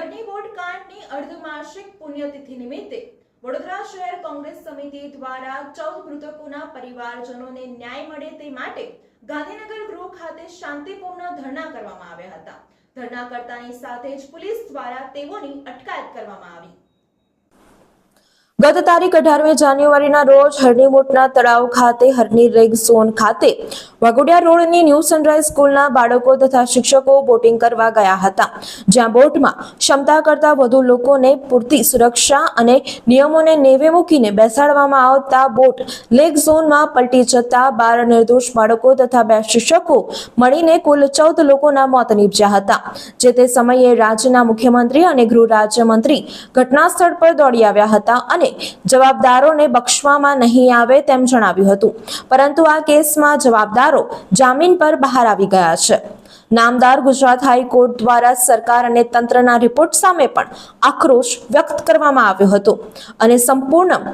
હરણી boat કાંડની અર્ધમાસિક પુણ્યતિથિ નિમિત્તે વડોદરા શહેર કોંગ્રેસ સમિતિ દ્વારા ચૌદ મૃતકોના પરિવારજનોને ન્યાય મળે તે માટે ગાંધીનગર ગૃહ ખાતે શાંતિપૂર્ણ ધરણા કરવામાં આવ્યા હતા. ધરણાકર્તાની સાથે જ પોલીસ દ્વારા તેઓની અટકાયત કરવામાં આવી. ગત તારીખ અઢારમી જાન્યુઆરીના રોજ હરણીમોટના તળાવ ખાતે હરણી રેગ ઝોન ખાતે વાઘોડિયા રોડની ન્યૂ સનરાઈઝ સ્કૂલના બાળકો તથા શિક્ષકો બોટિંગ કરવા ગયા હતા, જ્યાં બોટમાં ક્ષમતા કરતાં વધુ લોકોને પૂરતી સુરક્ષા અને નિયમોને નેવે મૂકીને બેસાડવામાં આવતા બોટ લેક ઝોનમાં પલટી જતા બાર નિર્દોષ બાળકો તથા બે શિક્ષકો મળીને કુલ ચૌદ લોકોના મોત નીપજ્યા હતા, જે તે સમયે રાજ્યના મુખ્યમંત્રી અને ગૃહ રાજ્યમંત્રી ઘટના સ્થળ પર દોડી આવ્યા હતા અને જવાબદારોને બક્ષવામાં નહીં આવે તેમ જણાવ્યું હતું. પરંતુ આ કેસમાં જવાબદારો જામીન પર બહાર આવી ગયા છે. નામદાર ગુજરાત હાઈકોર્ટ દ્વારા સરકાર અને તંત્રના રિપોર્ટ સામે પણ આક્રોશ વ્યક્ત કરવામાં આવ્યો હતો અને સંપૂર્ણ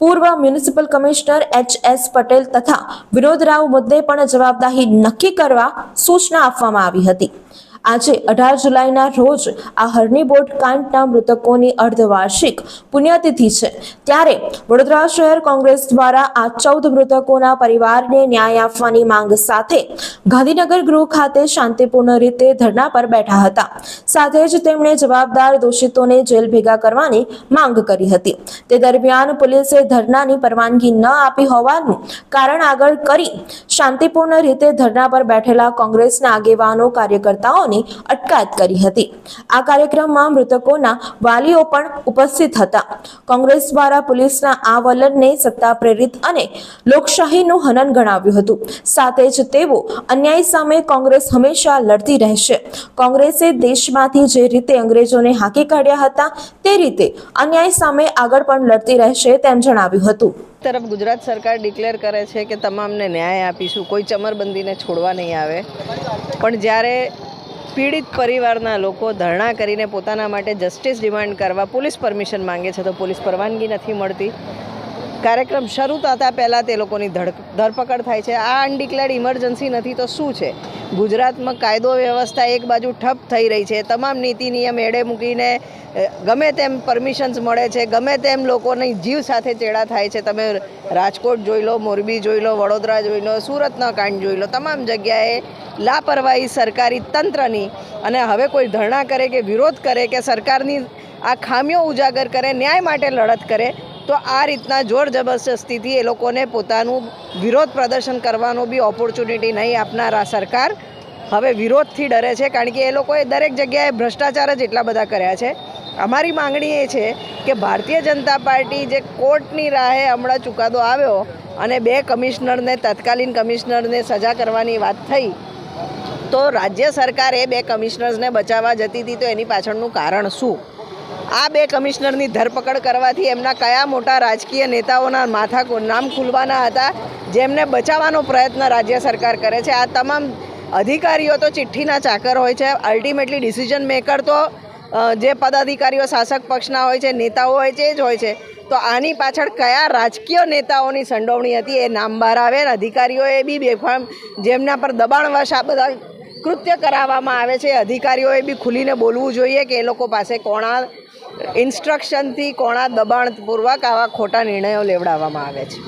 પૂર્વ municipal commissioner H S Patel તથા વિનોદ રાવ મુદ્દે પણ જવાબદારી નક્કી કરવા સૂચના આપવામાં આવી હતી. આજે અઢાર જુલાઈના રોજ આ બોટ કાંડના મૃતકોની અર્ધવાર્ષિક પુણ્યતિથિ છે. ત્યારે વડોદરા શહેર કોંગ્રેસ દ્વારા આ ચૌદ મૃતકોના પરિવારને ન્યાય આપવાની માંગ સાથે ગાંધીનગર ગૃહ ખાતે શાંતિપૂર્ણ રીતે ધરના પર બેઠા હતા. સાથે જ તેમણે જવાબદાર દોષિતોને જેલ ભેગા કરવાની માંગ કરી હતી. તે દરમિયાન પોલીસે ધરનાની પરવાનગી ન આપી હોવાનું કારણ આગળ કરી શાંતિપૂર્ણ રીતે ધરણા પર બેઠેલા કોંગ્રેસના આગેવાનો કાર્યકર્તાઓની અટકાયત કરી હતી. આ કાર્યક્રમમાં મૃતકોના વાલીઓ પણ ઉપસ્થિત હતા. કોંગ્રેસ દ્વારા પોલીસના આ વલણને સત્તા પ્રેરિત અને લોકશાહીનું હનન ગણાવ્યું હતું. સાથે જ તેઓ અન્યાય સામે કોંગ્રેસ હંમેશા લડતી રહેશે. કોંગ્રેસે દેશમાંથી જે રીતે અંગ્રેજોને હાંકી કાઢ્યા હતા, તે રીતે અન્યાય સામે આગળ પણ લડતી રહેશે તેમ જણાવ્યું હતું. તરફ ગુજરાત સરકાર ડિક્લેર કરે છે કે તમામને ન્યાય આપીશું. કોઈ ચમરબંધીને છોડવા નહીં આવે. પણ જ્યારે પીડિત પરિવારના લોકો ધરણા કરીને પોતાના માટે જસ્ટિસ ડિમાન્ડ કરવા પોલીસ પરમિશન માંગે છે તો પોલીસ પરવાનગી નથી મળતી. કાર્યક્રમ શરૂ થતાં પહેલાં તે લોકોની ધડક, ધરપકડ થાય છે. આ અનડિક્લેર્ડ ઇમરજન્સી નથી તો શું છે? ગુજરાતમાં કાયદો વ્યવસ્થા એક બાજુ ઠપ થઈ રહી છે. તમામ નીતિ, નિયમ એડે મૂકીને ગમે તેમ પરમિશન્સ મળે છે, ગમે તેમ લોકોની જીવ સાથે ચેડા થાય છે. તમે રાજકોટ જોઈ લો, મોરબી જોઈ લો, વડોદરા જોઈ લો, સુરતના કાંડ જોઈ લો, તમામ જગ્યાએ લાપરવાહી સરકારી તંત્રની અને હવે કોઈ ધરણા કરે કે વિરોધ કરે કે સરકારની આ ખામીઓ ઉજાગર કરે, ન્યાય માટે લડત કરે, તો આ રીતના જોર જબરજસ્તીથી એ લોકોને પોતાનું વિરોધ પ્રદર્શન કરવાનો બી ઓપોર્ચ્યુનિટી નહીં આપનાર આ સરકાર. હવે વિરોધથી ડરે છે કારણ કે એ લોકોએ દરેક જગ્યાએ ભ્રષ્ટાચાર જ એટલા બધા કર્યા છે. અમારી માંગણી એ છે કે ભારતીય જનતા પાર્ટી જે કોર્ટની રાહે હમણાં ચુકાદો આવ્યો અને બે કમિશનરને, તત્કાલીન કમિશનરને સજા કરવાની વાત થઈ તો રાજ્ય સરકાર એ બે કમિશનર્સને બચાવવા જતી હતી, તો એની પાછળનું કારણ શું? આ બે કમિશનરની ધરપકડ કરવાથી એમના કયા મોટા રાજકીય નેતાઓના માથા નામ ખુલવાના હતા, જેમને બચાવવાનો પ્રયત્ન રાજ્ય સરકાર કરે છે. આ તમામ અધિકારીઓ તો ચિઠ્ઠીના ચાકર હોય છે. અલ્ટિમેટલી ડિસિઝન મેકર તો જે પદાધિકારીઓ શાસક પક્ષના હોય છે, નેતાઓ હોય છે, એ જ હોય છે. તો આની પાછળ કયા રાજકીય નેતાઓની સંડોવણી હતી એ નામ બહાર આવે ને અધિકારીઓએ બી બેફામ જેમના પર દબાણવશ આ બધા કૃત્ય કરાવવામાં આવે છે. અધિકારીઓએ બી ખુલીને બોલવું જોઈએ કે એ લોકો પાસે કોણા ઇન્સ્ટ્રક્શનથી કોણા દબાણપૂર્વક આવા ખોટા નિર્ણયો લેવડાવવામાં આવે છે.